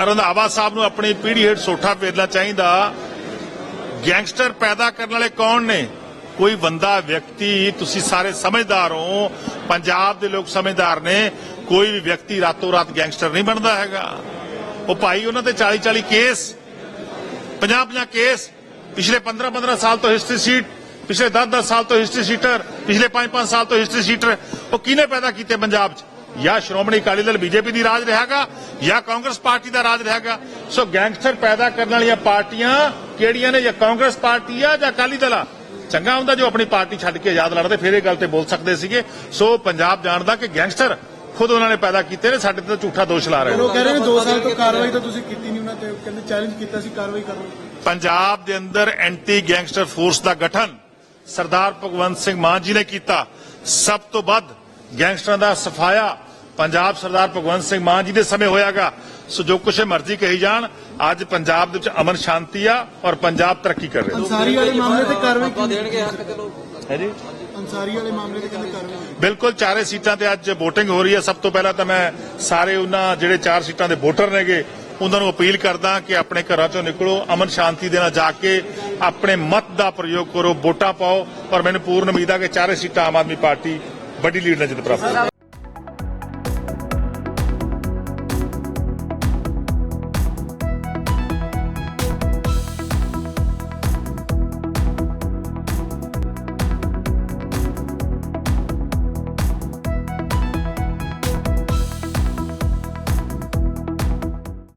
ਰੰਧਾਵਾ ਸਾਹਿਬ ਨੂੰ ਆਪਣੀ ਪੀੜ੍ਹੀ ਹੇਠ ਸੋਠਾ ਫੇਰਨਾ ਚਾਹੀਦਾ। ਗੈਂਗਸਟਰ ਪੈਦਾ ਕਰਨ ਵਾਲੇ ਕੌਣ ਨੇ? ਕੋਈ ਬੰਦਾ ਵਿਅਕਤੀ ਤੁਸੀਂ ਸਾਰੇ ਸਮਝਦਾਰ ਹੋ। ਪੰਜਾਬ ਦੇ ਲੋਕ ਸਮਝਦਾਰ ਨੇ। ਕੋਈ ਵੀ ਵਿਅਕਤੀ ਰਾਤੋਂ ਰਾਤ ਗੈਂਗਸਟਰ ਨਹੀਂ ਬਣਦਾ ਹੈਗਾ। ਉਹ ਭਾਈ ਉਹਨਾਂ ਤੇ 40 40 ਕੇਸ 50 50 ਕੇਸ, ਪਿਛਲੇ 15 15 ਸਾਲ ਤੋਂ ਹਿਸਟਰੀ ਸੀਟ ਪਿਛਲੇ 10 10 ਸਾਲ ਤੋਂ ਹਿਸਟਰੀ ਸੀਟਰ ਪਿਛਲੇ 5 5 ਸਾਲ ਤੋਂ ਹਿਸਟਰੀ ਸੀਟਰ ਉਹ ਕਿਹਨੇ ਪੈਦਾ ਕੀਤੇ ਪੰਜਾਬ 'ਚ? ਜਾਂ ਸ਼੍ਰੋਮਣੀ ਅਕਾਲੀ ਦਲ ਬੀਜੇਪੀ ਦੀ ਰਾਜ ਰਿਹਾਗਾ ਜਾਂ ਕਾਂਗਰਸ ਪਾਰਟੀ ਦਾ ਰਾਜ ਰਿਹਾਗਾ। ਸੋ ਗੈਂਗਸਟਰ ਪੈਦਾ ਕਰਨ ਵਾਲੀਆਂ ਪਾਰਟੀਆਂ ਕਿਹੜੀਆਂ ਨੇ? ਜਾਂ ਕਾਂਗਰਸ ਪਾਰਟੀ ਆ ਜਾਂ ਅਕਾਲੀ ਦਲ ਆ? ਚੰਗਾ ਹੁੰਦਾ ਜੋ ਆਪਣੀ ਪਾਰਟੀ ਛੱਡ ਕੇ ਆਜ਼ਾਦ ਲੜਦੇ ਫਿਰ ਇਹ ਗੱਲ ਤੇ ਬੋਲ ਸਕਦੇ ਸੀਗੇ। ਸੋ ਪੰਜਾਬ ਜਾਣਦਾ ਕਿ ਗੈਂਗਸਟਰ ਖੁਦ ਉਹਨਾਂ ਨੇ ਪੈਦਾ ਕੀਤੇ ਨੇ ਸਾਡੇ ਤੇ ਝੂਠਾ ਦੋਸ਼ ਲਾ ਰਹੇ ਨੇ। ਉਹ ਕਹਿ ਰਹੇ ਨੇ 2 ਸਾਲ ਤੋਂ ਕਾਰਵਾਈ ਤਾਂ ਤੁਸੀਂ ਕੀਤੀ ਨਹੀਂ ਉਹਨਾਂ ਤੇ ਕਹਿੰਦੇ ਚੈਲੰਜ ਕੀਤਾ ਸੀ ਕਾਰਵਾਈ ਕਰੋ ਪੰਜਾਬ ਦੇ ਅੰਦਰ ਐਂਟੀ ਗੈਂਗਸਟਰ ਫੋਰਸ ਦਾ ਗਠਨ ਸਰਦਾਰ ਭਗਵੰਤ ਸਿੰਘ ਮਾਨ ਜੀ ਨੇ ਕੀਤਾ। ਸਭ ਤੋਂ ਵੱਧ ਗੈਂਗਸਟਰਾਂ ਦਾ ਸਫਾਇਆ ਪੰਜਾਬ ਸਰਦਾਰ ਭਗਵੰਤ ਸਿੰਘ ਮਾਨ ਜੀ ਦੇ ਸਮੇਂ ਹੋਇਆਗਾ। ਸੋ ਜੋ ਕੁਛ ਮਰਜ਼ੀ ਕਹੀ ਜਾਣ ਅੱਜ ਪੰਜਾਬ ਦੇ ਵਿੱਚ ਅਮਨ ਸ਼ਾਂਤੀ ਆ ਔਰ ਪੰਜਾਬ ਤਰੱਕੀ ਕਰ ਰਿਹਾ। ਅੰਸਾਰੀ ਵਾਲੇ ਮਾਮਲੇ ਤੇ ਕਾਰਵਾਈ ਨਹੀਂ ਦੇਣਗੇ ਹੱਕ ਚਲੋ। ਹੈ ਜੀ? ਅੰਸਾਰੀ ਵਾਲੇ ਮਾਮਲੇ ਤੇ ਕਹਿੰਦੇ ਕਾਰਵਾਈ। ਬਿਲਕੁਲ ਚਾਰੇ ਸੀਟਾਂ ਤੇ ਅੱਜ VOTING ਹੋ ਰਹੀ ਹੈ। ਸਭ ਤੋਂ ਪਹਿਲਾਂ ਤਾਂ ਮੈਂ ਸਾਰੇ ਉਹਨਾਂ ਜਿਹੜੇ ਚਾਰ ਸੀਟਾਂ ਦੇ ਵੋਟਰ ਨੇਗੇ ਉਹਨਾਂ ਨੂੰ ਅਪੀਲ ਕਰਦਾ ਕਿ ਆਪਣੇ ਘਰਾਂ ਚੋਂ ਨਿਕਲੋ ਅਮਨ ਸ਼ਾਂਤੀ ਦੇ ਨਾਲ ਜਾ ਕੇ ਆਪਣੇ ਮਤ ਦਾ ਪ੍ਰਯੋਗ ਕਰੋ ਵੋਟਾਂ ਪਾਓ। ਔਰ ਮੈਨੂੰ ਪੂਰਨ ਉਮੀਦ ਹੈ ਕਿ ਚਾਰੇ ਸੀਟਾਂ ਆਮ ਆਦਮੀ ਪਾਰਟੀ ਵੱਡੀ ਲੀਡ ਨਾਲ ਜਿੱਤ ਪ੍ਰਾਪਤ ਕਰੇਗੀ